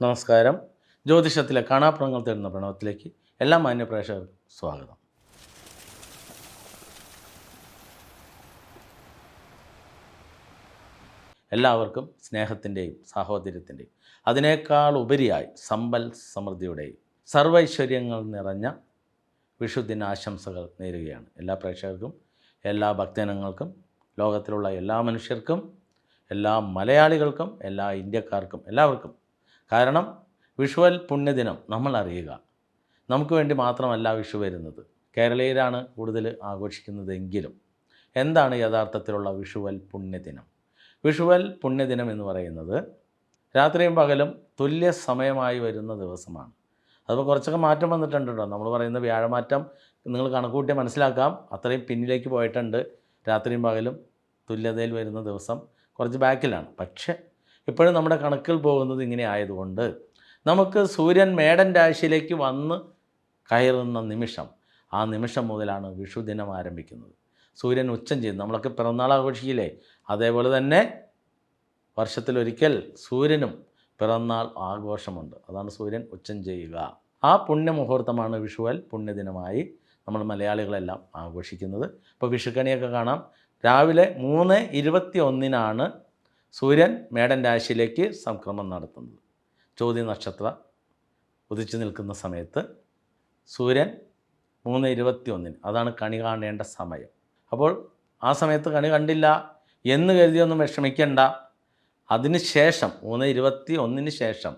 നമസ്കാരം. ജ്യോതിഷത്തിലെ കാണാപ്പുറങ്ങൾ തേടുന്ന പ്രണവത്തിലേക്ക് എല്ലാ മാന്യപ്രേക്ഷകർക്കും സ്വാഗതം. എല്ലാവർക്കും സ്നേഹത്തിന്റെയും സാഹോദര്യത്തിന്റെയും അതിനേക്കാൾ ഉപരിയായി സമ്പൽ സമൃദ്ധിയുടെയും സർവൈശ്വര്യങ്ങൾ നിറഞ്ഞ വിഷുദിനാശംസകൾ നേരുകയാണ് എല്ലാ പ്രേക്ഷകർക്കും എല്ലാ ഭക്തജനങ്ങൾക്കും ലോകത്തിലുള്ള എല്ലാ മനുഷ്യർക്കും എല്ലാ മലയാളികൾക്കും എല്ലാ ഇന്ത്യക്കാർക്കും എല്ലാവർക്കും കാരണം വിഷുവൽ പുണ്യദിനം നമ്മൾ അറിയുക. നമുക്ക് വേണ്ടി മാത്രമല്ല വിഷു വരുന്നത്. കേരളീയരാണ് കൂടുതൽ ആഘോഷിക്കുന്നതെങ്കിലും എന്താണ് യഥാർത്ഥത്തിലുള്ള വിഷുവൽ പുണ്യദിനം? വിഷുവൽ പുണ്യദിനം എന്ന് പറയുന്നത് രാത്രിയും പകലും തുല്യ സമയമായി വരുന്ന ദിവസമാണ്. അതിപ്പോൾ കുറച്ചൊക്കെ മാറ്റം വന്നിട്ടുണ്ട് നമ്മൾ പറയുന്ന വ്യാഴമാറ്റം നിങ്ങൾ കണക്കുകൂട്ടി മനസ്സിലാക്കാം. അത്രയും പിന്നിലേക്ക് പോയിട്ടുണ്ട്. രാത്രിയും പകലും തുല്യതയിൽ വരുന്ന ദിവസം കുറച്ച് ബാക്കിലാണ്. പക്ഷേ ഇപ്പോഴും നമ്മുടെ കണക്കിൽ പോകുന്നത് ഇങ്ങനെ ആയതുകൊണ്ട് നമുക്ക് സൂര്യൻ മേടൻ രാശിയിലേക്ക് വന്ന് കയറുന്ന നിമിഷം ആ നിമിഷം മുതലാണ് വിഷുദിനം ആരംഭിക്കുന്നത്. സൂര്യൻ ഉച്ചം ചെയ്യുന്നു. നമ്മളൊക്കെ പിറന്നാൾ ആഘോഷിക്കില്ലേ? അതേപോലെ തന്നെ വർഷത്തിലൊരിക്കൽ സൂര്യനും പിറന്നാൾ ആഘോഷമുണ്ട്. അതാണ് സൂര്യൻ ഉച്ചം ചെയ്യുക. ആ പുണ്യമുഹൂർത്തമാണ് വിഷുവൽ പുണ്യദിനമായി നമ്മൾ മലയാളികളെല്ലാം ആഘോഷിക്കുന്നത്. ഇപ്പോൾ വിഷുക്കണിയൊക്കെ കാണാം. രാവിലെ മൂന്ന് ഇരുപത്തി ഒന്നിനാണ് സൂര്യൻ മേടൻ രാശിയിലേക്ക് സംക്രമം നടത്തുന്നത്. ചോദ്യ നക്ഷത്ര ഉദിച്ചു നിൽക്കുന്ന സമയത്ത് സൂര്യൻ മൂന്ന് ഇരുപത്തി ഒന്നിന് അതാണ് കണി കാണേണ്ട സമയം. അപ്പോൾ ആ സമയത്ത് കണി കണ്ടില്ല എന്ന് കരുതിയൊന്നും വിഷമിക്കേണ്ട. അതിന് ശേഷം മൂന്ന് ഇരുപത്തി ഒന്നിന് ശേഷം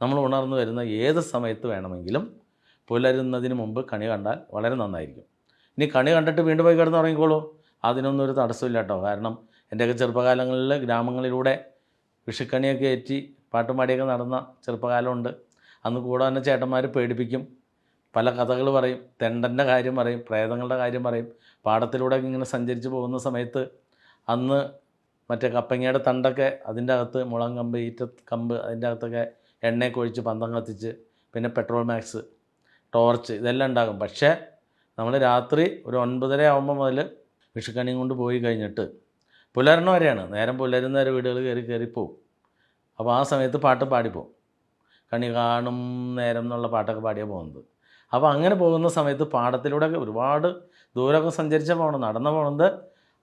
നമ്മൾ ഉണർന്നു വരുന്ന ഏത് സമയത്ത് വേണമെങ്കിലും പുലരുന്നതിന് മുമ്പ് കണി കണ്ടാൽ വളരെ നന്നായിരിക്കും. ഇനി കണി കണ്ടിട്ട് വീണ്ടും പോയി കിടന്നുറങ്ങിക്കോളൂ. അതിനൊന്നും ഒരു തടസ്സമില്ല കേട്ടോ കാരണം എന്റെയൊക്കെ ചെറുപ്പകാലങ്ങളിൽ ഗ്രാമങ്ങളിലൂടെ വിഷുക്കണിയൊക്കെ ഏറ്റി പാട്ടും പാടിയൊക്കെ നടന്ന ചെറുപ്പകാലമുണ്ട്. അന്ന് കൂടെ തന്നെ ചേട്ടന്മാർ പേടിപ്പിക്കും. പല കഥകൾ പറയും തെണ്ടന്റെ കാര്യം പറയും പ്രേതങ്ങളുടെ കാര്യം പറയും. പാടത്തിലൂടെ ഇങ്ങനെ സഞ്ചരിച്ച് പോകുന്ന സമയത്ത് അന്ന് മറ്റേ കപ്പങ്ങയുടെ തണ്ടൊക്കെ അതിന്റെ അകത്ത് മുളം കമ്പ് ഈറ്റ കമ്പ് അതിന്റെ അകത്തൊക്കെ എണ്ണയൊക്കെ ഒഴിച്ച് പന്തം കത്തിച്ച് പിന്നെ പെട്രോൾ മാക്സ് ടോർച്ച് ഇതെല്ലാം ഉണ്ടാകും പക്ഷേ നമ്മൾ രാത്രി ഒരു ഒൻപതര ആകുമ്പോൾ മുതൽ വിഷുക്കണിയും കൊണ്ട് പോയി കഴിഞ്ഞിട്ട് പുലരണ വരെയാണ്. നേരം പുലരുന്ന വരെ വീടുകൾ കയറി കയറി പോവും. അപ്പോൾ ആ സമയത്ത് പാട്ട് പാടിപ്പോവും. കണി കാണും നേരം എന്നുള്ള പാട്ടൊക്കെ പാടിയാണ് പോകുന്നത്. അപ്പോൾ അങ്ങനെ പോകുന്ന സമയത്ത് പാടത്തിലൂടെ ഒരുപാട് ദൂരമൊക്കെ സഞ്ചരിച്ച പോകണം. നടന്നു പോകുന്നത്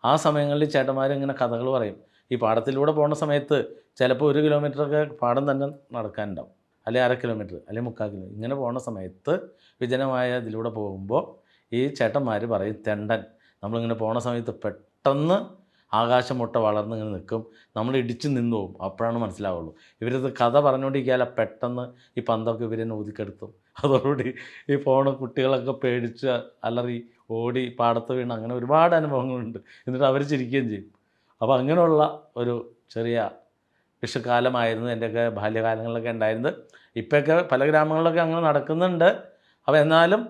ആ സമയങ്ങളിൽ ചേട്ടന്മാർ ഇങ്ങനെ കഥകൾ പറയും. ഈ പാടത്തിലൂടെ പോകുന്ന സമയത്ത് ചിലപ്പോൾ ഒരു കിലോമീറ്ററൊക്കെ പാടം തന്നെ നടക്കാനുണ്ടാവും. അല്ലെങ്കിൽ അര കിലോമീറ്റർ അല്ലെങ്കിൽ മുക്കാൽ കിലോമീറ്റർ ഇങ്ങനെ പോകുന്ന സമയത്ത് വിജനമായ ഇതിലൂടെ പോകുമ്പോൾ ഈ ചേട്ടന്മാർ പറയും തെണ്ടൻ നമ്മളിങ്ങനെ പോണ സമയത്ത് പെട്ടെന്ന് ആകാശം മുട്ട വളർന്ന് ഇങ്ങനെ നിൽക്കും. നമ്മൾ ഇടിച്ച് നിന്നു പോകും. അപ്പോഴാണ് മനസ്സിലാവുള്ളൂ. ഇവരത് കഥ പറഞ്ഞുകൊണ്ടിരിക്കാല പെട്ടെന്ന് ഈ പന്തൊക്കെ ഇവരെന്നെ ഊതിക്കെടുത്തും. അതോടുകൂടി ഈ പോണ കുട്ടികളൊക്കെ പേടിച്ച് അലറി ഓടി പാടത്ത് വീണ് അങ്ങനെ ഒരുപാട് അനുഭവങ്ങളുണ്ട്. എന്നിട്ട് അവർ ചിരിക്കുകയും ചെയ്യും. അപ്പോൾ അങ്ങനെയുള്ള ഒരു ചെറിയ വിഷുക്കാലമായിരുന്നു എന്റെയൊക്കെ ബാല്യകാലങ്ങളിലൊക്കെ ഉണ്ടായിരുന്നത്. ഇപ്പോഴൊക്കെ പല ഗ്രാമങ്ങളിലൊക്കെ അങ്ങനെ നടക്കുന്നുണ്ട്. അപ്പോൾ എന്നാലും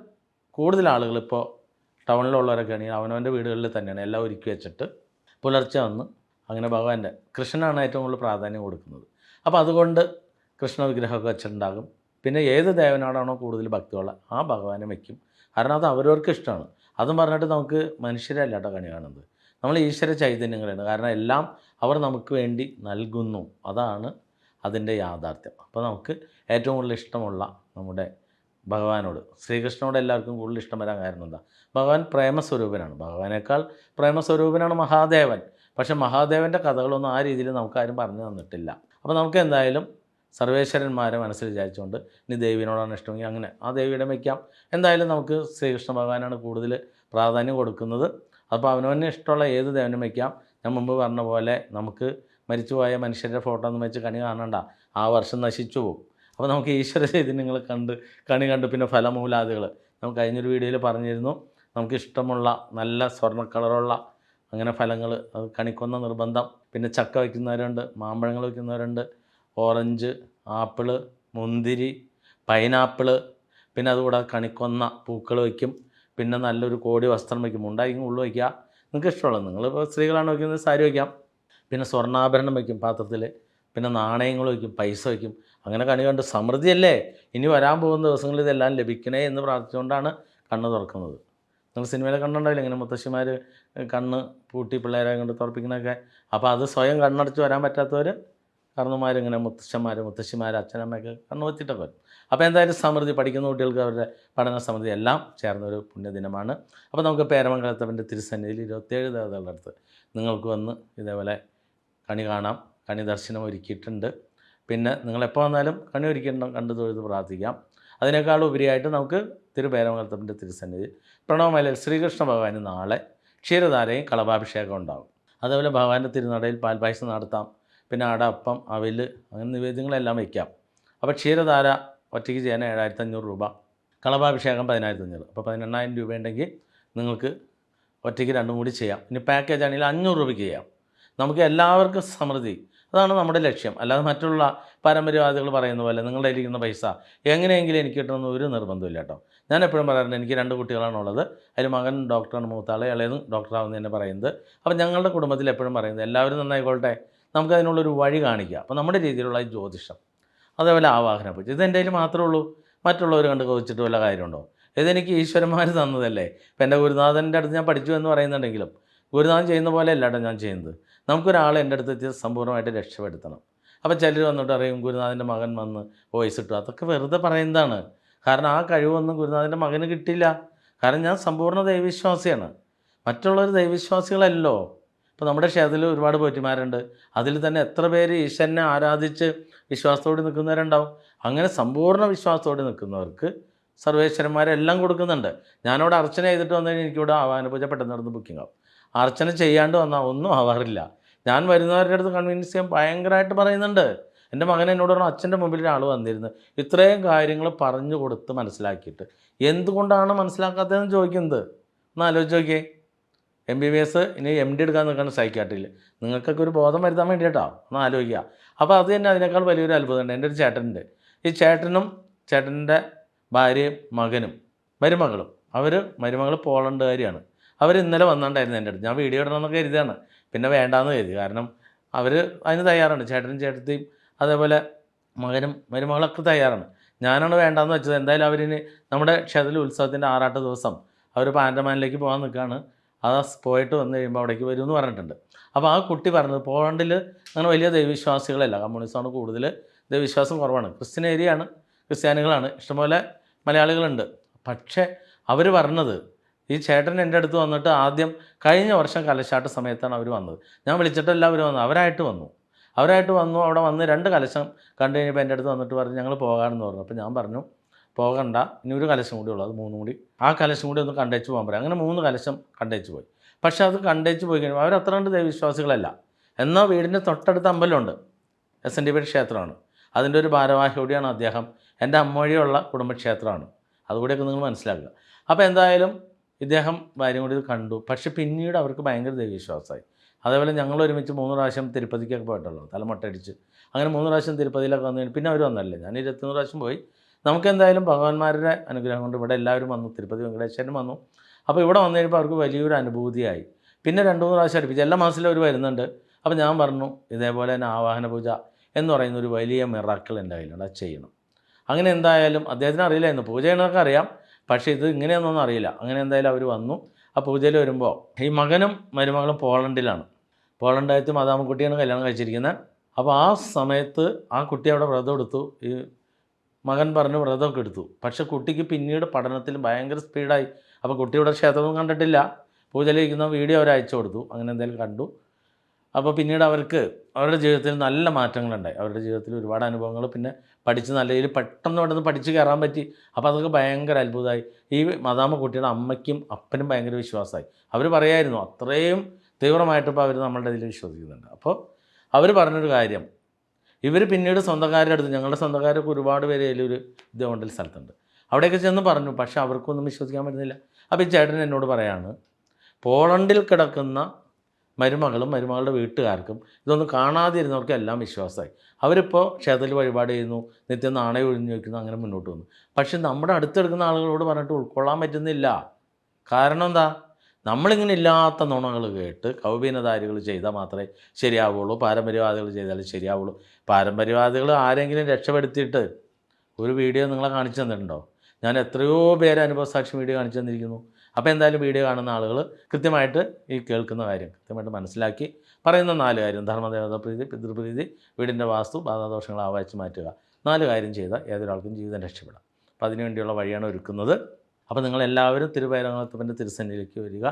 കൂടുതൽ ആളുകൾ ഇപ്പോൾ ടൗണിലുള്ളവരൊക്കെ ആണെങ്കിൽ അവനവന്റെ വീടുകളിൽ തന്നെയാണ് എല്ലാം ഒരുക്കി വെച്ചിട്ട് പുലർച്ചെ വന്ന് അങ്ങനെ ഭഗവാന്റെ കൃഷ്ണനാണ് ഏറ്റവും കൂടുതൽ പ്രാധാന്യം കൊടുക്കുന്നത്. അപ്പോൾ അതുകൊണ്ട് കൃഷ്ണ വിഗ്രഹമൊക്കെ വെച്ചിട്ടുണ്ടാകും. പിന്നെ ഏത് ദേവനോടാണോ കൂടുതൽ ഭക്തിയുള്ള ആ ഭഗവാനെ വയ്ക്കും കാരണം അത് അവരവർക്ക് ഇഷ്ടമാണ്. അതും പറഞ്ഞിട്ട് നമുക്ക് മനുഷ്യരല്ല കേട്ടോ കണി കാണുന്നത്. നമ്മൾ ഈശ്വര ചൈതന്യങ്ങളാണ്. കാരണം എല്ലാം അവർ നമുക്ക് വേണ്ടി നൽകുന്നു. അതാണ് അതിന്റെ യാഥാർത്ഥ്യം. അപ്പോൾ നമുക്ക് ഏറ്റവും കൂടുതൽ ഇഷ്ടമുള്ള നമ്മുടെ ഭഗവാനോട്. ശ്രീകൃഷ്ണനോട് എല്ലാവർക്കും കൂടുതൽ ഇഷ്ടം വരാൻ കാരണം എന്താ? ഭഗവാൻ പ്രേമസ്വരൂപനാണ്. ഭഗവാനേക്കാൾ പ്രേമസ്വരൂപനാണ് മഹാദേവൻ. പക്ഷെ മഹാദേവന്റെ കഥകളൊന്നും ആ രീതിയിൽ നമുക്കാരും പറഞ്ഞു തന്നിട്ടില്ല. അപ്പോൾ നമുക്ക് എന്തായാലും സർവേശ്വരന്മാരെ മനസ്സിൽ വിചാരിച്ചുകൊണ്ട് ഇനി ദേവിനോടാണ് ഇഷ്ടമെങ്കിൽ അങ്ങനെ ആ ദേവിയുടെ വയ്ക്കാം എന്തായാലും നമുക്ക് ശ്രീകൃഷ്ണ ഭഗവാനാണ് കൂടുതൽ പ്രാധാന്യം കൊടുക്കുന്നത്. അപ്പോൾ അവനവന് ഇഷ്ടമുള്ള ഏത് ദേവനും വയ്ക്കാം ഞാൻ മുമ്പ് പറഞ്ഞ പോലെ നമുക്ക് മരിച്ചുപോയ മനുഷ്യരുടെ ഫോട്ടോ ഒന്നും വെച്ച് കണി കാണണ്ട. ആ വർഷം നശിച്ചു പോകും അപ്പോൾ നമുക്ക് ഈശ്വര ചൈതന്യങ്ങൾ കണ്ട് കണി കണ്ട് പിന്നെ ഫലമൂലാദികൾ നമുക്ക് കഴിഞ്ഞൊരു വീഡിയോയിൽ പറഞ്ഞിരുന്നു നമുക്ക് ഇഷ്ടമുള്ള നല്ല സ്വർണ കളറുള്ള അങ്ങനെ ഫലങ്ങൾ അത് കണിക്കൊന്ന നിർബന്ധം. പിന്നെ ചക്ക വയ്ക്കുന്നവരുണ്ട് മാമ്പഴങ്ങൾ വയ്ക്കുന്നവരുണ്ട് ഓറഞ്ച് ആപ്പിൾ മുന്തിരി പൈനാപ്പിൾ പിന്നെ അതുകൂടാതെ കണിക്കൊന്ന പൂക്കൾ വയ്ക്കും പിന്നെ നല്ലൊരു കോടി വസ്ത്രം വയ്ക്കും. ഉണ്ടായിരിക്കും ഉള്ളു വയ്ക്കുക. നിങ്ങൾക്ക് ഇഷ്ടമുള്ളത് നിങ്ങളിപ്പോൾ സ്ത്രീകളാണ് വയ്ക്കുന്നത് സാരി വയ്ക്കാം. പിന്നെ സ്വർണാഭരണം വയ്ക്കും പാത്രത്തിൽ പിന്നെ നാണയങ്ങൾ വയ്ക്കും പൈസ വയ്ക്കും. അങ്ങനെ കണി കണ്ട് സമൃദ്ധിയല്ലേ? ഇനി വരാൻ പോകുന്ന ദിവസങ്ങളിൽ ഇതെല്ലാം ലഭിക്കണേ എന്ന് പ്രാർത്ഥിച്ചുകൊണ്ടാണ് കണ്ണ് തുറക്കുന്നത്. നിങ്ങൾ സിനിമയിലെ കണ്ടുണ്ടാവില്ല ഇങ്ങനെ മുത്തശ്ശിമാർ കണ്ണ് പൂട്ടി പിള്ളേരെ കൊണ്ട് തുറപ്പിക്കുന്നതൊക്കെ. അപ്പോൾ അത് സ്വയം കണ്ണടച്ച് വരാൻ പറ്റാത്തവർ കാരണന്മാരിങ്ങനെ മുത്തശ്ശന്മാർ മുത്തശ്ശിമാർ അച്ഛനമ്മയൊക്കെ കണ്ണു വെച്ചിട്ടൊക്കെ വരും. അപ്പോൾ എന്തായാലും സമൃദ്ധി പഠിക്കുന്ന കുട്ടികൾക്ക് അവരുടെ പഠന സമൃദ്ധി എല്ലാം ചേർന്നൊരു പുണ്യദിനമാണ്. അപ്പോൾ നമുക്ക് പേരമംഗലത്തവന്റെ തിരുസന്നിധിയിൽ ഇരുപത്തേഴ് ദേവതകളുടെ അടുത്ത് നിങ്ങൾക്ക് വന്ന് ഇതേപോലെ കണി കാണാം. കണി ദർശനം ഒരുക്കിയിട്ടുണ്ട്. പിന്നെ നിങ്ങൾ എപ്പോൾ വന്നാലും കണി ഒരുക്കിയിട്ടുണ്ടോ കണ്ടു തൊഴുത് പ്രാർത്ഥിക്കാം. അതിനേക്കാൾ ഉപരിയായിട്ട് നമുക്ക് തിരുപേരമംഗലത്തപ്പന്റെ തിരുസന്നിധി. പ്രണവമേലയിൽ ശ്രീകൃഷ്ണ ഭഗവാന് നാളെ ക്ഷീരധാരയും കളഭാഭിഷേകം ഉണ്ടാകും അതേപോലെ ഭഗവാന്റെ തിരുനടയിൽ പാൽപായസം നടത്താം. പിന്നെ അട അപ്പം അവൽ അങ്ങനെ നിവേദ്യങ്ങളെല്ലാം വയ്ക്കാം. അപ്പോൾ ക്ഷീരധാര ഒറ്റയ്ക്ക് ചെയ്യാൻ ഏഴായിരത്തി അഞ്ഞൂറ് രൂപ. കളഭാഭിഷേകം പതിനായിരത്തി അഞ്ഞൂറ് അപ്പോൾ പതിനെണ്ണായിരം രൂപ ഉണ്ടെങ്കിൽ നിങ്ങൾക്ക് ഒറ്റയ്ക്ക് രണ്ടും കൂടി ചെയ്യാം. ഇനി പാക്കേജ് ആണെങ്കിൽ അഞ്ഞൂറ് രൂപയ്ക്ക് ചെയ്യാം. നമുക്ക് എല്ലാവർക്കും സമൃദ്ധി. അതാണ് നമ്മുടെ ലക്ഷ്യം. അല്ലാതെ മറ്റുള്ള പാരമ്പര്യവാദികൾ പറയുന്ന പോലെ നിങ്ങളുടെ ഇരിക്കുന്ന പൈസ എങ്ങനെയെങ്കിലും എനിക്ക് കിട്ടണമെന്ന് ഒരു നിർബന്ധമില്ല കേട്ടോ. ഞാൻ എപ്പോഴും പറയാറുണ്ട് എനിക്ക് രണ്ട് കുട്ടികളാണുള്ളത്. അതിൽ മകൻ ഡോക്ടറാണ് മൂത്താളെ ഇളയതും ഡോക്ടറാവുന്ന തന്നെ പറയുന്നത്. അപ്പോൾ ഞങ്ങളുടെ കുടുംബത്തിൽ എപ്പോഴും പറയുന്നത് എല്ലാവരും നന്നായിക്കോട്ടെ നമുക്കതിനുള്ളൊരു വഴി കാണിക്കുക അപ്പോൾ നമ്മുടെ രീതിയിലുള്ള ജ്യോതിഷം അതേപോലെ ആവാഹന പൂജ ഇത് മാത്രമേ ഉള്ളൂ. മറ്റുള്ളവർ കണ്ട് കൊതിച്ചിട്ട് വല്ല കാര്യമുണ്ടോ? ഇതെനിക്ക് ഈശ്വരന്മാർ തന്നതല്ലേ? ഇപ്പം എന്റെ ഗുരുനാഥന്റെ അടുത്ത് ഞാൻ പഠിച്ചു എന്ന് പറയുന്നുണ്ടെങ്കിലും ഗുരുനാഥൻ ചെയ്യുന്ന പോലെ അല്ലാട്ടോ ഞാൻ ചെയ്യുന്നത്. നമുക്കൊരാൾ എന്റെ അടുത്ത് എത്തി സമ്പൂർണമായിട്ട് രക്ഷപ്പെടുത്തണം. അപ്പോൾ ചിലർ വന്നിട്ട് അറിയും ഗുരുനാഥന്റെ മകൻ വന്ന് വോയിസ് ഇട്ടു. അതൊക്കെ വെറുതെ പറയുന്നതാണ്. കാരണം ആ കഴിവൊന്നും ഗുരുനാഥന്റെ മകന് കിട്ടില്ല കാരണം ഞാൻ സമ്പൂർണ ദൈവവിശ്വാസിയാണ്. മറ്റുള്ളവർ ദൈവവിശ്വാസികളല്ലോ. ഇപ്പോൾ നമ്മുടെ ക്ഷേത്രത്തിൽ ഒരുപാട് പോറ്റിമാരുണ്ട്. അതിൽ തന്നെ എത്ര പേര് ഈശ്വരനെ ആരാധിച്ച് വിശ്വാസത്തോടെ നിൽക്കുന്നവരുണ്ടാവും? അങ്ങനെ സമ്പൂർണ വിശ്വാസത്തോടെ നിൽക്കുന്നവർക്ക് സർവേശ്വരന്മാരെല്ലാം കൊടുക്കുന്നുണ്ട്. ഞാനവിടെ അർച്ചന ചെയ്തിട്ട് വന്നു കഴിഞ്ഞാൽ എനിക്കിവിടെ ആവാന പെട്ടെന്ന് നടന്ന് ബുക്കിംഗ് ആവും. അർച്ചന ചെയ്യാണ്ട് വന്നാൽ ഒന്നും ആവാറില്ല. ഞാൻ വരുന്നവരുടെ അടുത്ത് കൺവിൻസ് ചെയ്യാൻ ഭയങ്കരമായിട്ട് പറയുന്നുണ്ട്. എന്റെ മകൻ എന്നോട് പറഞ്ഞു അച്ഛന്റെ മുമ്പിൽ ഒരാൾ വന്നിരുന്നു ഇത്രയും കാര്യങ്ങൾ പറഞ്ഞു കൊടുത്ത് മനസ്സിലാക്കിയിട്ട് എന്തുകൊണ്ടാണ് മനസ്സിലാക്കാത്തതെന്ന് ചോദിക്കുന്നത്? ഒന്ന് ആലോചിച്ച് നോക്കിയേ. എം ബി ബി എസ് ഇനി എം ഡി എടുക്കാൻ നിൽക്കുന്ന സൈക്കാട്ടിൽ നിങ്ങൾക്കൊക്കെ ഒരു ബോധം വരുത്താൻ വേണ്ടിയിട്ടോ. ഒന്ന് ആലോചിക്കുക. അപ്പോൾ അത് തന്നെ അതിനേക്കാൾ വലിയൊരു അത്ഭുതമുണ്ട്. എന്റെ ഒരു ചേട്ടനുണ്ട്. ഈ ചേട്ടനും ചേട്ടന്റെ ഭാര്യയും മകനും മരുമകളും. അവർ മരുമകൾ പോളണ്ടുകാരിയാണ്. അവർ ഇന്നലെ വന്നിട്ടുണ്ടായിരുന്നു എന്റെ അടുത്ത്. ഞാൻ വീഡിയോ ഇടണമെന്നൊക്കെ കരുതിയാണ്. പിന്നെ വേണ്ടാന്ന് കരുതി. കാരണം അവർ അതിന് തയ്യാറാണ് ചേട്ടനും ചേട്ടത്തിയും അതേപോലെ മകനും മരുമകളൊക്കെ തയ്യാറാണ്. ഞാനാണ് വേണ്ടാന്ന് വെച്ചത്. എന്തായാലും അവരിന് നമ്മുടെ ക്ഷേത്രത്തിൽ ഉത്സവത്തിന്റെ ആറാട്ട് ദിവസം അവർ പാൻഡമാനിലേക്ക് പോകാൻ നിൽക്കുകയാണ്. അത് പോയിട്ട് വന്നു കഴിയുമ്പോൾ അവിടേക്ക് വരും എന്ന് പറഞ്ഞിട്ടുണ്ട്. അപ്പോൾ ആ കുട്ടി പറഞ്ഞത് പോളണ്ടിൽ അങ്ങനെ വലിയ ദൈവവിശ്വാസികളല്ല. കമ്മ്യൂണിസമാണ് കൂടുതൽ ദൈവവിശ്വാസം കുറവാണ്. ക്രിസ്ത്യൻ ഏരിയയാണ്. ക്രിസ്ത്യാനികളാണ്. ഇഷ്ടംപോലെ മലയാളികളുണ്ട്. പക്ഷേ അവർ പറഞ്ഞത് ഈ ചേട്ടൻ എന്റെ അടുത്ത് വന്നിട്ട് ആദ്യം കഴിഞ്ഞ വർഷം കലശാട്ട സമയത്താണ് അവർ വന്നത്. ഞാൻ വിളിച്ചിട്ട് എല്ലാവരും വന്നു. അവരായിട്ട് വന്നു. അവരായിട്ട് വന്നു. അവിടെ വന്ന് രണ്ട് കലശം കണ്ടു കഴിഞ്ഞപ്പോൾ എന്റെ അടുത്ത് വന്നിട്ട് പറഞ്ഞു ഞങ്ങൾ പോകാമെന്ന് പറഞ്ഞു. അപ്പോൾ ഞാൻ പറഞ്ഞു പോകണ്ട. ഇനി ഒരു കലശം കൂടി ഉള്ളൂ. അത് മൂന്നും കൂടി. ആ കലശം കൂടി ഒന്ന് കണ്ടേച്ച് പോകാൻ പറയാം. അങ്ങനെ മൂന്ന് കലശം കണ്ടേച്ച് പോയി. പക്ഷേ അത് കണ്ടേച്ച് പോയി കഴിയുമ്പോൾ അവർ അത്ര കണ്ട് ദൈവവിശ്വാസികളല്ല. എന്നാൽ വീടിന്റെ തൊട്ടടുത്ത അമ്പലമുണ്ട്. എസ് എൻ ഡി പി ക്ഷേത്രമാണ്. അതിന്റെ ഒരു ഭാരവാഹിയോടെയാണ് അദ്ദേഹം എന്റെ അമ്മ വഴിയുള്ള കുടുംബക്ഷേത്രമാണ്. അതുകൂടിയൊക്കെ നിങ്ങൾ മനസ്സിലാക്കുക. അപ്പോൾ എന്തായാലും ഇദ്ദേഹം ഭാര്യയും കൂടി കണ്ടു. പക്ഷെ പിന്നീട് അവർക്ക് ഭയങ്കര ദൈവവിശ്വാസമായി അതേപോലെ ഞങ്ങൾ ഒരുമിച്ച് മൂന്ന് പ്രാവശ്യം തിരുപ്പതിക്കൊക്കെ പോയിട്ടുള്ളൂ. തലമുട്ടടിച്ച്. അങ്ങനെ മൂന്ന് പ്രാവശ്യം തിരുപ്പതിയിലൊക്കെ വന്നു പിന്നെ അവർ വന്നല്ലേ? ഞാൻ ഇരുപത്തിമൂന്ന് പ്രാവശ്യം പോയി. നമുക്ക് എന്തായാലും ഭഗവാന്മാരുടെ അനുഗ്രഹം കൊണ്ട് ഇവിടെ എല്ലാവരും വന്നു. തിരുപ്പതി വെങ്കടേശ്വരനും വന്നു. അപ്പോൾ ഇവിടെ വന്നു കഴിയുമ്പോൾ അവർക്ക് വലിയൊരു അനുഭൂതിയായി. പിന്നെ രണ്ട് മൂന്ന് പ്രാവശ്യം അടുപ്പിച്ച്. എല്ലാ മാസത്തിലും അവർ വരുന്നുണ്ട്. അപ്പോൾ ഞാൻ പറഞ്ഞു ഇതേപോലെ തന്നെ ആവാഹന പൂജ എന്ന് പറയുന്ന ഒരു വലിയ മിറാക്കിൾ എന്റെ കയ്യിലുണ്ട് അത് ചെയ്യണം. അങ്ങനെ എന്തായാലും അദ്ദേഹത്തിന് അറിയില്ലായിരുന്നു. പൂജ ചെയ്യണമൊക്കെ അറിയാം പക്ഷേ ഇത് ഇങ്ങനെയൊന്നും അറിയില്ല. അങ്ങനെ എന്തായാലും അവർ വന്നു. ആ പൂജയിൽ വരുമ്പോൾ ഈ മകനും മരുമകളും പോളണ്ടിലാണ്. പോളണ്ടായിട്ട് മാതാമ കുട്ടിയാണ് കല്യാണം കഴിച്ചിരിക്കുന്നത് അപ്പോൾ ആ സമയത്ത് ആ കുട്ടി അവിടെ വ്രതം എടുത്തു. ഈ മകൻ പറഞ്ഞു വ്രതമൊക്കെ എടുത്തു. പക്ഷെ കുട്ടിക്ക് പിന്നീട് പഠനത്തിൽ ഭയങ്കര സ്പീഡായി. അപ്പോൾ കുട്ടിയുടെ ക്ഷേത്രമൊന്നും കണ്ടിട്ടില്ല. പൂജയിലിരിക്കുന്ന വീഡിയോ അവർ അയച്ചു കൊടുത്തു. അങ്ങനെ എന്തെങ്കിലും കണ്ടു. അപ്പോൾ പിന്നീട് അവർക്ക് അവരുടെ ജീവിതത്തിൽ നല്ല മാറ്റങ്ങളുണ്ടായി. അവരുടെ ജീവിതത്തിൽ ഒരുപാട് അനുഭവങ്ങൾ. പിന്നെ പഠിച്ച് നല്ല രീതിയിൽ പെട്ടെന്ന് പെട്ടെന്ന് പഠിച്ച് കയറാൻ പറ്റി. അപ്പോൾ അതൊക്കെ ഭയങ്കര അത്ഭുതമായി. ഈ മദാമ കുട്ടിയുടെ അമ്മയ്ക്കും അപ്പനും ഭയങ്കര വിശ്വാസമായി. അവർ പറയായിരുന്നു അത്രയും തീവ്രമായിട്ട് ഇപ്പോൾ അവർ നമ്മളുടെ ഇതിൽ വിശ്വസിക്കുന്നുണ്ട്. അപ്പോൾ അവർ പറഞ്ഞൊരു കാര്യം ഇവർ പിന്നീട് സ്വന്തക്കാരുടെ അടുത്ത് ഞങ്ങളുടെ സ്വന്തക്കാരൊക്കെ ഒരുപാട് പേര് അതിലൊരു ഇതുകൊണ്ടൽ സ്ഥലത്തുണ്ട്. അവിടെയൊക്കെ ചെന്ന് പറഞ്ഞു പക്ഷേ അവർക്കൊന്നും വിശ്വസിക്കാൻ പറ്റുന്നില്ല. അപ്പോൾ ഈ ചേട്ടൻ എന്നോട് പറയാണ് പോളണ്ടിൽ കിടക്കുന്ന മരുമകളും മരുമകളുടെ വീട്ടുകാർക്കും ഇതൊന്നും കാണാതിരുന്നവർക്കും എല്ലാം വിശ്വാസമായി. അവരിപ്പോൾ ക്ഷേത്രത്തിൽ വഴിപാട് ചെയ്യുന്നു നിത്യം നാണയം ഒഴിഞ്ഞു വയ്ക്കുന്നു അങ്ങനെ മുന്നോട്ട് വന്നു പക്ഷേ നമ്മുടെ അടുത്തെടുക്കുന്ന ആളുകളോട് പറഞ്ഞിട്ട് ഉൾക്കൊള്ളാൻ പറ്റുന്നില്ല. കാരണം എന്താ? നമ്മളിങ്ങനെ ഇല്ലാത്ത നുണകൾ കേട്ട് കൗപീനധാരികൾ ചെയ്താൽ മാത്രമേ ശരിയാവുള്ളൂ പാരമ്പര്യവാദികൾ ചെയ്താലേ ശരിയാവുള്ളൂ. പാരമ്പര്യവാദികൾ ആരെങ്കിലും രക്ഷപ്പെടുത്തിയിട്ട് ഒരു വീഡിയോ നിങ്ങളെ കാണിച്ചു തന്നിട്ടുണ്ടോ? ഞാൻ എത്രയോ പേര് അനുഭവസാക്ഷി വീഡിയോ കാണിച്ചു തന്നിരിക്കുന്നു. അപ്പോൾ എന്തായാലും വീഡിയോ കാണുന്ന ആളുകൾ കൃത്യമായിട്ട് ഈ കേൾക്കുന്ന കാര്യം കൃത്യമായിട്ട് മനസ്സിലാക്കി പറയുന്ന നാല് കാര്യം. ധർമ്മദേവത പ്രീതി പിതൃപ്രീതി വീടിന്റെ വാസ്തു ബാധാദോഷങ്ങൾ ആവാച്ച് മാറ്റുക. നാല് കാര്യം ചെയ്താൽ ഏതൊരാൾക്കും ജീവിതം രക്ഷപ്പെടാം. അപ്പോൾ അതിനുവേണ്ടിയുള്ള വഴിയാണ് ഒരുക്കുന്നത്. അപ്പോൾ നിങ്ങളെല്ലാവരും തിരുവൈരങ്ങത്തപ്പന്റെ തിരുസന്നിധിയിലേക്ക് വരിക.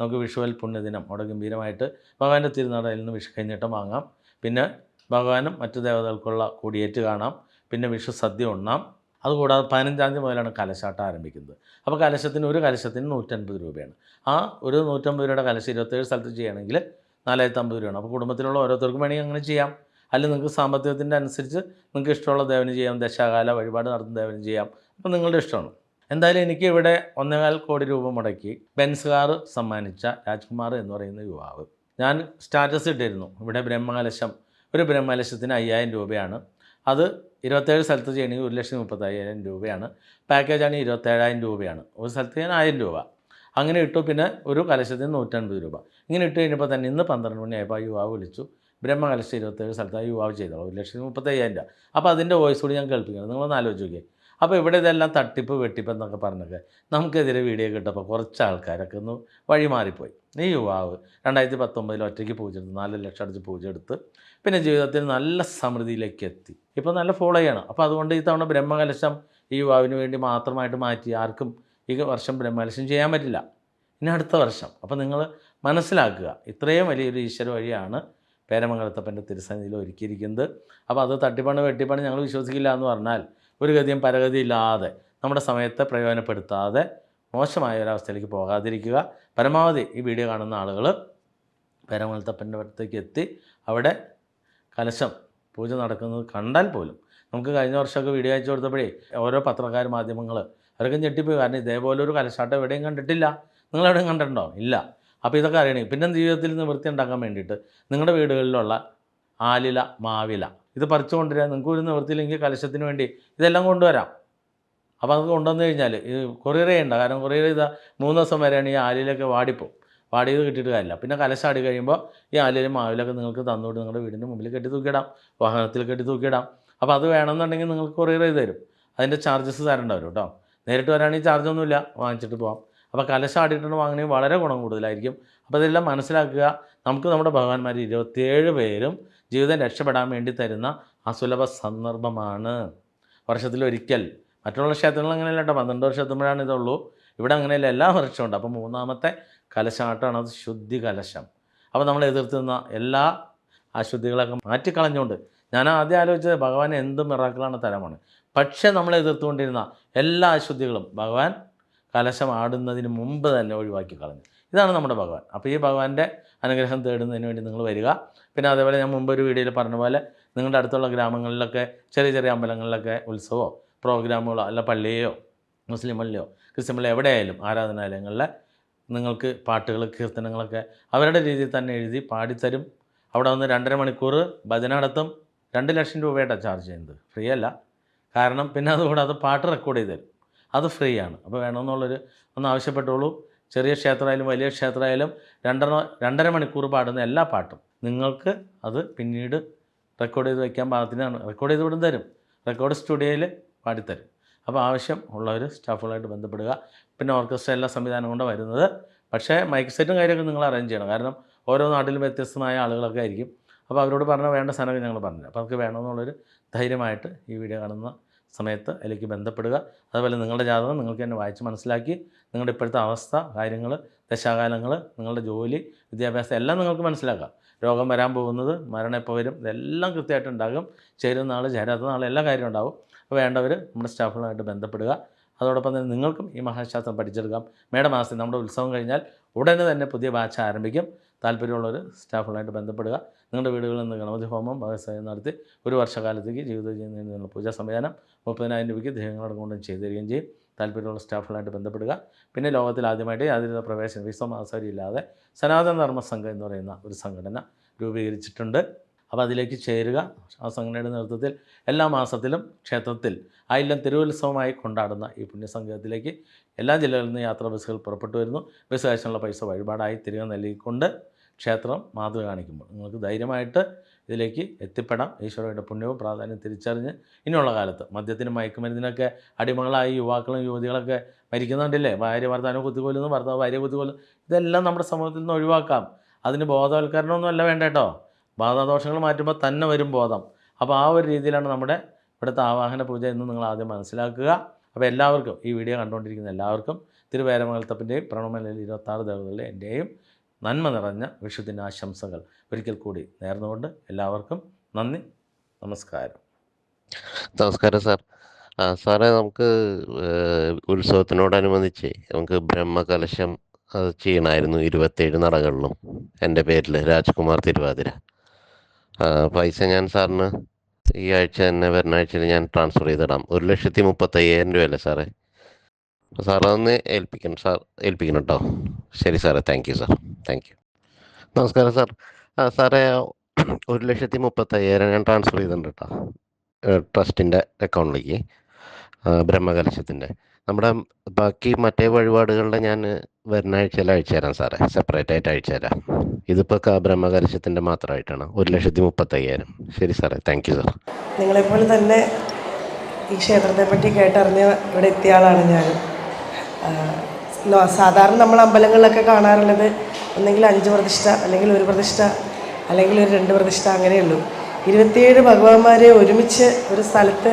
നമുക്ക് വിഷുവൽ പുണ്യദിനം. അവിടെ ഗംഭീരമായിട്ട് ഭഗവാന്റെ തിരുനടയിൽ നിന്ന് വിഷു കൈനീട്ടം വാങ്ങാം. പിന്നെ ഭഗവാനും മറ്റു ദേവതകൾക്കുള്ള കൂടിയേറ്റ് കാണാം. പിന്നെ വിഷു സദ്യ ഉണ്ണാം. അതുകൂടാതെ പതിനഞ്ചാം തീയതി മുതലാണ് കലശാട്ടം ആരംഭിക്കുന്നത്. അപ്പോൾ കലശത്തിന് ഒരു കലശത്തിന് നൂറ്റൻപത് രൂപയാണ്. ആ ഒരു നൂറ്റമ്പത് രൂപയുടെ കലശം ഇരുപത്തേഴ് സ്ഥലത്ത് ചെയ്യണമെങ്കിൽ നാലായിരത്തി അമ്പത് രൂപയാണ്. അപ്പോൾ കുടുംബത്തിലുള്ള ഓരോരുത്തർക്കും വേണമെങ്കിൽ അങ്ങനെ ചെയ്യാം. അല്ലെങ്കിൽ നിങ്ങൾക്ക് സാമ്പത്തികത്തിന്റെ അനുസരിച്ച് നിങ്ങൾക്ക് ഇഷ്ടമുള്ള ദേവന് ചെയ്യാം. ദശാകാല വഴിപാട് നടത്തുന്ന ദേവന് ചെയ്യാം. അപ്പോൾ നിങ്ങളുടെ ഇഷ്ടമാണ്. എന്തായാലും എനിക്ക് ഇവിടെ ഒന്നേകാൽ കോടി രൂപ മുടക്കി ബെൻസ് കാർ സമ്മാനിച്ച രാജ്കുമാർ എന്ന് പറയുന്ന യുവാവ്. ഞാൻ സ്റ്റാറ്റസ് ഇട്ടിരുന്നു. ഇവിടെ ബ്രഹ്മകലശം ഒരു ബ്രഹ്മകലശത്തിന് അയ്യായിരം രൂപയാണ്. അത് ഇരുപത്തേഴ് സ്ഥലത്ത് ചെയ്യണമെങ്കിൽ ഒരു ലക്ഷത്തി മുപ്പത്തയ്യായിരം രൂപയാണ്. പാക്കേജാണ് ഇരുപത്തേഴായിരം രൂപയാണ്. ഒരു സ്ഥലത്ത് ഞാൻ ആയിരം രൂപ. അങ്ങനെ ഇട്ടു പിന്നെ ഒരു കലശത്തിന് നൂറ്റൻപത് രൂപ. ഇങ്ങനെ ഇട്ട് കഴിഞ്ഞപ്പോൾ തന്നെ ഇന്ന് പന്ത്രണ്ട് മണിയായപ്പോൾ ആ യുവാവ് വിളിച്ചു. ബ്രഹ്മകലശം ഇരുപത്തേഴ് സ്ഥലത്ത് ആ യുവാവ് ചെയ്തോളൂ. ഒരു ലക്ഷത്തി മുപ്പത്തയ്യായിരം രൂപ. അപ്പോൾ അതിന്റെ വോയിസ് കൂടി ഞാൻ കേൾപ്പിക്കുന്നത് നിങ്ങളൊന്ന് ആലോചിച്ച് നോക്കിയേ. അപ്പോൾ ഇവിടെ ഇതെല്ലാം തട്ടിപ്പ് വെട്ടിപ്പ് എന്നൊക്കെ പറഞ്ഞൊക്കെ നമുക്കെതിരെ വീഡിയോ കിട്ടപ്പോൾ കുറച്ച് ആൾക്കാരൊക്കെ ഒന്ന് വഴി മാറിപ്പോയി ഈ യുവാവ് രണ്ടായിരത്തി പത്തൊമ്പതിൽ ഒറ്റയ്ക്ക് പൂജ എടുത്ത് നാല് ലക്ഷം അടിച്ച് പൂജ എടുത്ത് പിന്നെ ജീവിതത്തിൽ നല്ല സമൃദ്ധിയിലേക്ക് എത്തി. ഇപ്പോൾ നല്ല ഫോളോ ചെയ്യണം. അപ്പോൾ അതുകൊണ്ട് ഈ തവണ ബ്രഹ്മകലശം ഈ യുവാവിന് വേണ്ടി മാത്രമായിട്ട് മാറ്റി ആർക്കും ഈ വർഷം ബ്രഹ്മകലശം ചെയ്യാൻ പറ്റില്ല. ഇനി അടുത്ത വർഷം. അപ്പോൾ നിങ്ങൾ മനസ്സിലാക്കുക ഇത്രയും വലിയൊരു ഈശ്വര വഴിയാണ് പേരമംഗലത്തപ്പന്റെ തിരുസന്നിധിയിൽ ഒരുക്കിയിരിക്കുന്നത്. അപ്പോൾ അത് തട്ടിപ്പണ് വെട്ടിപ്പണ് ഞങ്ങൾ വിശ്വസിക്കില്ല എന്ന് പറഞ്ഞാൽ ഒരു ഗതിയും പരഗതി ഇല്ലാതെ നമ്മുടെ സമയത്തെ പ്രയോജനപ്പെടുത്താതെ മോശമായ ഒരവസ്ഥയിലേക്ക് പോകാതിരിക്കുക. പരമാവധി ഈ വീഡിയോ കാണുന്ന ആളുകൾ പേരമംഗലത്തപ്പന്റെ അടുത്തേക്ക് എത്തി അവിടെ കലശം പൂജ നടക്കുന്നത് കണ്ടാൽ പോലും നമുക്ക് കഴിഞ്ഞ വർഷമൊക്കെ വീഡിയോ അയച്ചു കൊടുത്തപ്പോഴേ ഓരോ പത്രക്കാർ മാധ്യമങ്ങൾ അവരൊക്കെ ഞെട്ടിപ്പോയി. കാരണം ഇതേപോലെ ഒരു കലശാട്ടം എവിടെയും കണ്ടിട്ടില്ല. നിങ്ങൾ എവിടെയും കണ്ടിട്ടുണ്ടോ? ഇല്ല. അപ്പോൾ ഇതൊക്കെ അറിയണേ. പിന്നെ ജീവിതത്തിൽ നിവൃത്തി ഉണ്ടാക്കാൻ വേണ്ടിയിട്ട് നിങ്ങളുടെ വീടുകളിലുള്ള ആലില മാവില ഇത് പറിച്ചു കൊണ്ടുവരാൻ നിങ്ങൾക്ക് ഒരു നിവൃത്തിയില്ലെങ്കിൽ കലശത്തിന് വേണ്ടി ഇതെല്ലാം കൊണ്ടുവരാം. അപ്പോൾ അത് കൊണ്ടുവന്നു കഴിഞ്ഞാൽ ഇത് കൊറിയർ ചെയ്യണ്ട. കാരണം കൊറിയർ ചെയ്താൽ മൂന്ന് ദിവസം വരെയാണ് ഈ ആലിലൊക്കെ വാടിപ്പോവും വാടിയത് കിട്ടിയിട്ട് കാര്യമില്ല. പിന്നെ കലശാടി കഴിയുമ്പോൾ ഈ ആലിലും മാവിലൊക്കെ നിങ്ങൾക്ക് തന്നുകൊണ്ട് നിങ്ങളുടെ വീടിന്റെ മുമ്പിൽ കെട്ടി തൂക്കിയിടാം. വാഹനത്തിൽ കെട്ടി തൂക്കിയിടാം. അപ്പോൾ അത് വേണമെന്നുണ്ടെങ്കിൽ നിങ്ങൾക്ക് കൊറിയർ ചെയ്ത് തരും. അതിന്റെ ചാർജസ് തരേണ്ടി വരും കേട്ടോ. നേരിട്ട് വരാണെങ്കിൽ ചാർജൊന്നുമില്ല വാങ്ങിച്ചിട്ട് പോകാം അപ്പോൾ കലശാടിയിട്ടുണ്ട് വാങ്ങണമെങ്കിൽ വളരെ ഗുണം കൂടുതലായിരിക്കും. അപ്പോൾ ഇതെല്ലാം മനസ്സിലാക്കുക. നമുക്ക് നമ്മുടെ ഭഗവാന്മാർ ഇരുപത്തിയേഴ് പേരും ജീവിതം രക്ഷപ്പെടാൻ വേണ്ടി തരുന്ന അസുലഭ സന്ദർഭമാണ്. വർഷത്തിലൊരിക്കൽ മറ്റുള്ള ക്ഷേത്രങ്ങൾ അങ്ങനെയല്ല കേട്ടോ. പന്ത്രണ്ട് വർഷം എത്തുമ്പോഴാണ് ഇതുള്ളൂ. ഇവിടെ അങ്ങനെയല്ല. എല്ലാ വർഷവും ഉണ്ട്. അപ്പോൾ മൂന്നാമത്തെ കലശാട്ടമാണ് അത് ശുദ്ധി കലശം. അപ്പോൾ നമ്മൾ എതിർത്തുന്ന എല്ലാ അശുദ്ധികളൊക്കെ മാറ്റിക്കളഞ്ഞുകൊണ്ട് ഞാൻ ആദ്യം ആലോചിച്ചത് ഭഗവാൻ എന്ത് മിറാക്കളാണ് തരമാണ് പക്ഷേ നമ്മൾ എതിർത്തുകൊണ്ടിരുന്ന എല്ലാ അശുദ്ധികളും ഭഗവാൻ കലശം ആടുന്നതിന് മുമ്പ് തന്നെ ഒഴിവാക്കി കളഞ്ഞു. ഇതാണ് നമ്മുടെ ഭഗവാൻ. അപ്പോൾ ഈ ഭഗവാന്റെ അനുഗ്രഹം തേടുന്നതിന് വേണ്ടി നിങ്ങൾ വരിക. പിന്നെ അതേപോലെ ഞാൻ മുമ്പ് ഒരു വീഡിയോയിൽ പറഞ്ഞ പോലെ നിങ്ങളുടെ അടുത്തുള്ള ഗ്രാമങ്ങളിലൊക്കെ ചെറിയ ചെറിയ അമ്പലങ്ങളിലൊക്കെ ഉത്സവമോ പ്രോഗ്രാമുകളോ അല്ല പള്ളിയോ മുസ്ലിം പള്ളിയോ ക്രിസ്ത്യൻ എവിടെയായാലും ആരാധനാലയങ്ങളിൽ നിങ്ങൾക്ക് പാട്ടുകൾ കീർത്തനങ്ങളൊക്കെ അവരുടെ രീതിയിൽ തന്നെ എഴുതി പാടിത്തരും. അവിടെ വന്ന് രണ്ടര മണിക്കൂർ ഭജന നടത്തും. രണ്ട് ലക്ഷം രൂപയായിട്ടാണ് ചാർജ് ചെയ്യുന്നത്. ഫ്രീ അല്ല. കാരണം പിന്നെ അതുകൂടാതെ പാട്ട് റെക്കോർഡ് ചെയ്ത് തരും. അത് ഫ്രീ ആണ്. അപ്പോൾ വേണമെന്നുള്ളൊരു ഒന്ന് ആവശ്യപ്പെട്ടോളൂ ചെറിയ ക്ഷേത്രമായാലും വലിയ ക്ഷേത്രമായാലും രണ്ടര രണ്ടര മണിക്കൂർ പാടുന്ന എല്ലാ പാട്ടും നിങ്ങൾക്ക് അത് പിന്നീട് റെക്കോർഡ് ചെയ്ത് വയ്ക്കാൻ പാകത്തിനാണ് റെക്കോർഡ് ചെയ്ത് വിടും തരും. റെക്കോർഡ് സ്റ്റുഡിയോയിൽ പാടിത്തരും. അപ്പോൾ ആവശ്യം ഉള്ളവർ സ്റ്റാഫുകളായിട്ട് ബന്ധപ്പെടുക. പിന്നെ ഓർക്കസ്ട്ര എല്ലാ സംവിധാനം കൊണ്ട് വരുന്നത്. പക്ഷേ മൈക്ക് സെറ്റും കാര്യമൊക്കെ നിങ്ങൾ അറേഞ്ച് ചെയ്യണം. കാരണം ഓരോ നാട്ടിലും വ്യത്യസ്തമായ ആളുകളൊക്കെ ആയിരിക്കും. അപ്പോൾ അവരോട് പറഞ്ഞാൽ വേണ്ട സാധനമൊക്കെ ഞങ്ങൾ പറഞ്ഞു അപ്പോൾ അവർക്ക് വേണമെന്നുള്ളൊരു ധൈര്യമായിട്ട് ഈ വീഡിയോ കാണുന്ന സമയത്ത് അതിലേക്ക് ബന്ധപ്പെടുക. അതുപോലെ നിങ്ങളുടെ ജാതകം നിങ്ങൾക്ക് തന്നെ വായിച്ച് മനസ്സിലാക്കി നിങ്ങളുടെ ഇപ്പോഴത്തെ അവസ്ഥ കാര്യങ്ങൾ ദശാകാലങ്ങൾ നിങ്ങളുടെ ജോലി വിദ്യാഭ്യാസം എല്ലാം നിങ്ങൾക്ക് മനസ്സിലാക്കാം. രോഗം വരാൻ പോകുന്നത് മരണം എപ്പോൾ വരും ഇതെല്ലാം കൃത്യമായിട്ടുണ്ടാകും ചേരുന്ന നാൾ ചേരാത്ത നാൾ എല്ലാ കാര്യവും ഉണ്ടാവും അപ്പോൾ വേണ്ടവർ നമ്മുടെ സ്റ്റാഫുകളുമായിട്ട് ബന്ധപ്പെടുക. അതോടൊപ്പം തന്നെ നിങ്ങൾക്കും ഈ മഹാശാസ്ത്രം പഠിച്ചെടുക്കാം. മേഡം മാസത്തിൽ നമ്മുടെ ഉത്സവം കഴിഞ്ഞാൽ ഉടനെ തന്നെ പുതിയ ബാച്ച് ആരംഭിക്കും. താല്പര്യമുള്ളവർ സ്റ്റാഫുകളായിട്ട് ബന്ധപ്പെടുക. നിങ്ങളുടെ വീടുകളിൽ നിന്ന് ഗണപതി ഹോമം വ്യവസായം നടത്തി ഒരു വർഷകാലത്തേക്ക് ജീവിതം ചെയ്യുന്നതിനുള്ള പൂജാ സംവിധാനം മുപ്പതിനായിരം രൂപയ്ക്ക് ദൈവങ്ങളോട് കൊണ്ടും ചെയ്തു തരികയും ചെയ്യും. താല്പര്യമുള്ള സ്റ്റാഫുകളായിട്ട് ബന്ധപ്പെടുക. പിന്നെ ലോകത്തിൽ ആദ്യമായിട്ട് യാതൊരു പ്രവേശന വിസ മാസവരി സനാതന ധർമ്മ സംഘം എന്ന് പറയുന്ന ഒരു സംഘടന രൂപീകരിച്ചിട്ടുണ്ട്. അപ്പോൾ അതിലേക്ക് ചേരുക. ആ സംഘടനയുടെ നേതൃത്വത്തിൽ എല്ലാ മാസത്തിലും ക്ഷേത്രത്തിൽ ആയില്ലം തിരുവുത്സവമായി കൊണ്ടാടുന്ന ഈ പുണ്യസംഘത്തിലേക്ക് എല്ലാ ജില്ലകളിൽ നിന്ന് യാത്രാ ബസ്സുകൾ പുറപ്പെട്ടു വരുന്നു. ബസ് കാശിനുള്ള പൈസ വഴിപാടായി തിരികെ നൽകിക്കൊണ്ട് ക്ഷേത്രം മാതൃക കാണിക്കുമ്പോൾ നിങ്ങൾക്ക് ധൈര്യമായിട്ട് ഇതിലേക്ക് എത്തിപ്പെടാം. ഈശ്വരയുടെ പുണ്യവും പ്രാധാന്യം തിരിച്ചറിഞ്ഞ് ഇനിയുള്ള കാലത്ത് മദ്യത്തിനും മയക്കുമരുന്നിനൊക്കെ അടിമകളായി യുവാക്കളും യുവതികളൊക്കെ മരിക്കുന്നുണ്ടല്ലേ? ഭാര്യ ഭർത്താവിനെ കുത്തിക്കൊല്ലുന്നു ഭർത്താവ് ഭാര്യ കുത്തിക്കൊല്ലുന്നു. ഇതെല്ലാം നമ്മുടെ സമൂഹത്തിൽ നിന്ന് ഒഴിവാക്കാം. അതിന് ബോധവൽക്കരണമൊന്നും അല്ല വേണ്ട കേട്ടോ ബാധാദോഷങ്ങൾ മാറ്റുമ്പോൾ തന്നെ വരും ബോധം. അപ്പോൾ ആ ഒരു രീതിയിലാണ് നമ്മുടെ ഇവിടുത്തെ ആവാഹന പൂജ എന്ന് നിങ്ങൾ ആദ്യം മനസ്സിലാക്കുക. അപ്പോൾ എല്ലാവർക്കും ഈ വീഡിയോ കണ്ടുകൊണ്ടിരിക്കുന്ന എല്ലാവർക്കും തിരുവേരമംഗലത്തപ്പന്റെയും പ്രണമലയിൽ ഇരുപത്താറ് ദേവതകളുടെ എന്റെയും നന്മ നിറഞ്ഞ വിഷുദിന ആശംസകൾ ഒരിക്കൽ കൂടി നേർന്നുകൊണ്ട് എല്ലാവർക്കും നന്ദി. നമസ്കാരം. നമസ്കാരം സാർ. സാറേ നമുക്ക് ഉത്സവത്തിനോടനുബന്ധിച്ച് നമുക്ക് ബ്രഹ്മകലശം അത് ചെയ്യണമായിരുന്നു ഇരുപത്തേഴ് നടകളിലും. എന്റെ പേരിൽ രാജ്കുമാർ തിരുവാതിര. പൈസ ഞാൻ സാറിന് ഈ ആഴ്ച തന്നെ വരുന്ന ആഴ്ചയിൽ ഞാൻ ട്രാൻസ്ഫർ ചെയ്തിടാം. ഒരു ലക്ഷത്തി മുപ്പത്തയ്യായിരം രൂപയല്ലേ സാറേ? അപ്പോൾ സാർ അതൊന്ന് ഏൽപ്പിക്കണം. സാർ ഏൽപ്പിക്കണം കേട്ടോ ശരി സാറേ. Thank you sir thank you നമസ്കാരം സാർ ആ സാറേ ഒരു ലക്ഷത്തി മുപ്പത്തയ്യായിരം ഞാൻ ട്രാൻസ്ഫർ ചെയ്തിട്ടുണ്ട് കേട്ടോ ട്രസ്റ്റിന്റെ അക്കൗണ്ടിലേക്ക് ബ്രഹ്മകലശത്തിന്റെ നമ്മുടെ ബാക്കി മറ്റേ വഴിപാടുകളുടെ ഞാൻ വരുന്ന ആഴ്ചയിൽ അയച്ചു തരാം സാറേ. സെപ്പറേറ്റ് ആയിട്ട് അയച്ചു തരാം. ഇതിപ്പോൾ ബ്രഹ്മകലശത്തിന്റെ മാത്രമായിട്ടാണ്. ഒരു ലക്ഷത്തി മുപ്പത്തയ്യായിരം ശരി സാറേ. താങ്ക് യു സാർ നിങ്ങളെപ്പോലെ തന്നെ ഈ ക്ഷേത്രത്തെപ്പറ്റി കേട്ടറിഞ്ഞ് ഇവിടെ എത്തിയ ആളാണ് ഞാൻ. സാധാരണ നമ്മൾ അമ്പലങ്ങളിലൊക്കെ കാണാറുള്ളത് ഒന്നെങ്കിൽ അഞ്ച് പ്രതിഷ്ഠ അല്ലെങ്കിൽ ഒരു പ്രതിഷ്ഠ അല്ലെങ്കിൽ ഒരു രണ്ട് പ്രതിഷ്ഠ അങ്ങനെയുള്ളൂ ഇരുപത്തിയേഴ് ഭഗവാന്മാരെ ഒരുമിച്ച് ഒരു സ്ഥലത്ത്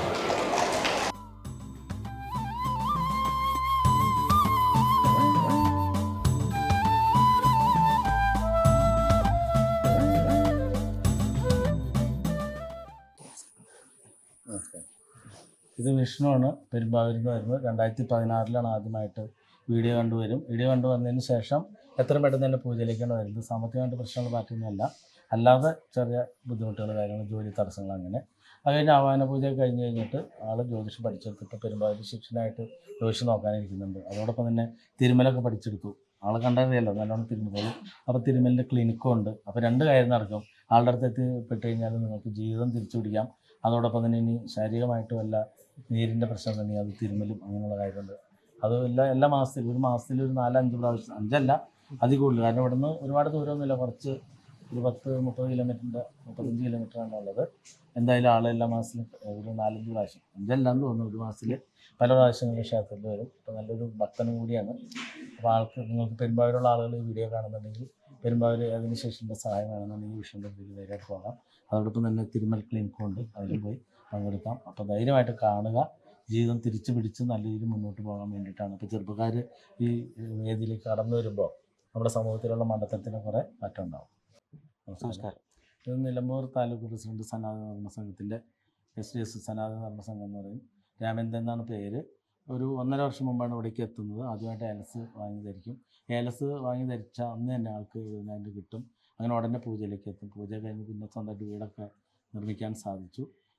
വിഷ്ണുവാണ് പെരുമ്പാവൂരിൽ നിന്ന് വരുന്നത്. രണ്ടായിരത്തി പതിനാറിലാണ് ആദ്യമായിട്ട് വീഡിയോ കണ്ടുവരും വീഡിയോ കണ്ടു വന്നതിന് ശേഷം എത്രയും പെട്ടെന്ന് തന്നെ പൂജയിലേക്കാണ് വരുന്നത്? സാമ്പത്തികമായിട്ട് പ്രശ്നങ്ങൾ മാറ്റുന്നതല്ല അല്ലാതെ ചെറിയ ബുദ്ധിമുട്ടുകൾ കാര്യങ്ങൾ ജോലി തടസ്സങ്ങൾ അങ്ങനെ. അത് കഴിഞ്ഞ് ആവാന പൂജ കഴിഞ്ഞ് കഴിഞ്ഞിട്ട് ആൾ ജ്യോതിഷം പഠിച്ചെടുത്തിട്ട് പെരുമ്പാവൂർ ശിക്ഷനായിട്ട് ജ്യോതിഷം നോക്കാനിരിക്കുന്നുണ്ട്. അതോടൊപ്പം തന്നെ തിരുമലൊക്കെ പഠിച്ചെടുത്തു. ആളെ കണ്ടറിയല്ലോ നല്ലോണം തിരുമലും അപ്പോൾ തിരുമലിന്റെ ക്ലിനിക്കും ഉണ്ട്. അപ്പോൾ രണ്ട് കാര്യം നടക്കും. ആളുടെ അടുത്ത് എത്തിപ്പെട്ട് കഴിഞ്ഞാൽ നിങ്ങൾക്ക് ജീവിതം തിരിച്ചു പിടിക്കാം അതോടൊപ്പം തന്നെ ഇനി ശാരീരികമായിട്ട് വല്ല നീരിന്റെ പ്രശ്നം തന്നെ അത് തിരുമലും അങ്ങനെയുള്ള കാര്യമുണ്ട് അത് എല്ലാ എല്ലാ മാസത്തിലും ഒരു മാസത്തിൽ ഒരു നാലഞ്ച് പ്രാവശ്യം അഞ്ചല്ല അതിൽ കൂടുതൽ. കാരണം ഇവിടുന്ന് ഒരുപാട് ദൂരമൊന്നുമില്ല. കുറച്ച് ഒരു പത്ത് മുപ്പത് കിലോമീറ്ററിന്റെ മുപ്പത്തഞ്ച് കിലോമീറ്ററാണ് ഉള്ളത്. എന്തായാലും ആൾ എല്ലാ മാസത്തിലും ഒരു നാലഞ്ച് പ്രാവശ്യം. അഞ്ചല്ലാന്ന് തോന്നുന്നു ഒരു മാസത്തിൽ പല പ്രാവശ്യങ്ങളിൽ ക്ഷേത്രത്തിൽ വരും. അപ്പോൾ നല്ലൊരു ഭക്തനും കൂടിയാണ്. അപ്പോൾ ആൾക്ക് നിങ്ങൾക്ക് പെരുമ്പാവൂരുള്ള ആളുകൾ ഈ വീഡിയോ കാണുന്നുണ്ടെങ്കിൽ പെരുമ്പാവൂർ അതിനുശേഷന്റെ സഹായം വേണമെന്നുണ്ടെങ്കിൽ വിഷയം വേറെ ധൈര്യമായിട്ട് പോകാം. അതോടൊപ്പം തന്നെ തിരുമൽ ക്ലിനിക്കും ഉണ്ട്. അതിൽ പോയി പങ്കെടുക്കാം. അപ്പോൾ ധൈര്യമായിട്ട് കാണുക. ജീവിതം തിരിച്ചു പിടിച്ച് നല്ല രീതിയിൽ മുന്നോട്ട് പോകാൻ വേണ്ടിയിട്ടാണ്. ഇപ്പോൾ ചെറുപ്പക്കാർ ഈ വേദിയിലേക്ക് കടന്നു വരുമ്പോൾ നമ്മുടെ സമൂഹത്തിലുള്ള മണ്ഡലത്തിന് കുറേ മാറ്റം ഉണ്ടാവും. നമസ്കാരം. ഇത് നിലമ്പൂർ താലൂക്ക് പ്രസിഡന്റ് സനാതന ധർമ്മ സംഘത്തിന്റെ എസ് ഡി എസ് സനാതന ധർമ്മ സംഘം എന്ന് പറയും. രാമേന്ദ്രൻ എന്നാണ് പേര്. ഒരു ഒന്നര വർഷം മുമ്പാണ് ഇവിടേക്ക് എത്തുന്നത്. ആദ്യമായിട്ട് ഏലസ് വാങ്ങി ധരിക്കും. ഏലസ് വാങ്ങി ധരിച്ച അന്ന് തന്നെ ആൾക്ക് എഴുപതിനായിരം കിട്ടും. അങ്ങനെ ഉടനെ പൂജയിലേക്ക് എത്തും. പൂജ കഴിഞ്ഞ് പിന്നെ സ്വന്തമായിട്ട് വീടൊക്കെ നിർമ്മിക്കാൻ സാധിച്ചു.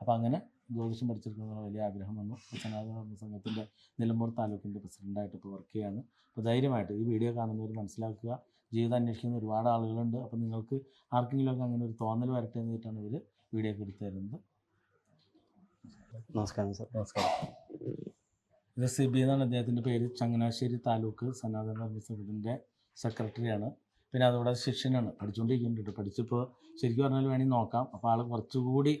അപ്പോൾ അങ്ങനെ ജ്യോതിഷം പഠിച്ചെടുക്കുന്ന വലിയ ആഗ്രഹം വന്നു. അച്ഛനാഥ സംഘത്തിന്റെ നിലമ്പൂർ താലൂക്കിന്റെ പ്രസിഡന്റായിട്ട് ഇപ്പോൾ വർക്ക് ചെയ്യാണ്. അപ്പോൾ ധൈര്യമായിട്ട് ഈ വീഡിയോ കാണുന്നവർ മനസ്സിലാക്കുക. ജീവിതം അന്വേഷിക്കുന്ന ഒരുപാട് ആളുകളുണ്ട്. അപ്പോൾ നിങ്ങൾക്ക് ആർക്കെങ്കിലുമൊക്കെ അങ്ങനെ ഒരു തോന്നൽ വരട്ടെ എന്ന് വെച്ചിട്ടാണ് ഇവർ വീഡിയോ ഒക്കെ എടുത്തു തരുന്നത്. നമസ്കാരം സർ. നമസ്കാരം. ഇത് സി ബി എന്നാണ് അദ്ദേഹത്തിന്റെ പേര്. ചങ്ങനാശ്ശേരി താലൂക്ക് സനാതന ധർമ്മ സംഘത്തിന്റെ സെക്രട്ടറിയാണ് പിന്നെ അതുകൂടാതെ ശിഷ്യനാണ്. പഠിച്ചുകൊണ്ടിരിക്കുന്നുണ്ട് പഠിച്ചിപ്പോൾ ശരിക്കും പറഞ്ഞാൽ വേണമെങ്കിൽ നോക്കാം. അപ്പോൾ ആൾ കുറച്ചുകൂടി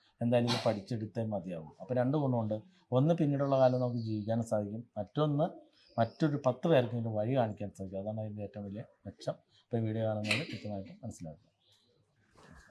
എന്തായാലും ഇത് പഠിച്ചെടുത്തേ മതിയാവും. അപ്പോൾ രണ്ട് ഗുണമുണ്ട്. ഒന്ന് പിന്നീടുള്ള കാലം നമുക്ക് ജീവിക്കാനും സാധിക്കും. മറ്റൊന്ന് മറ്റൊരു പത്ത് പേർക്കെങ്കിലും വഴി കാണിക്കാൻ സാധിക്കും. അതാണ് അതിന്റെ ഏറ്റവും വലിയ മെച്ചം. അപ്പോൾ വീഡിയോ കാണുന്നത് കൃത്യമായിട്ട് മനസ്സിലാക്കുക.